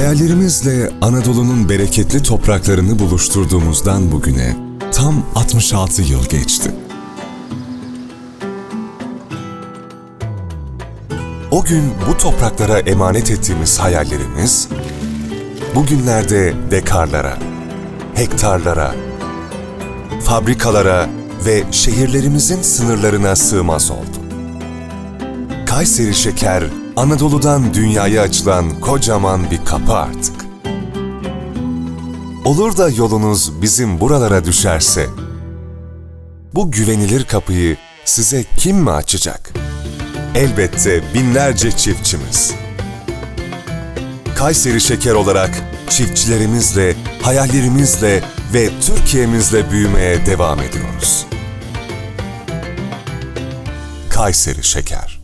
Hayallerimizle Anadolu'nun bereketli topraklarını buluşturduğumuzdan bugüne tam 66 yıl geçti. O gün bu topraklara emanet ettiğimiz hayallerimiz, bugünlerde dekarlara, hektarlara, fabrikalara ve şehirlerimizin sınırlarına sığmaz oldu. Kayseri Şeker, Anadolu'dan dünyaya açılan kocaman bir kapı artık. Olur da yolunuz bizim buralara düşerse, bu güvenilir kapıyı size kim mi açacak? Elbette binlerce çiftçimiz. Kayseri Şeker olarak çiftçilerimizle, hayallerimizle ve Türkiye'mizle büyümeye devam ediyoruz. Kayseri Şeker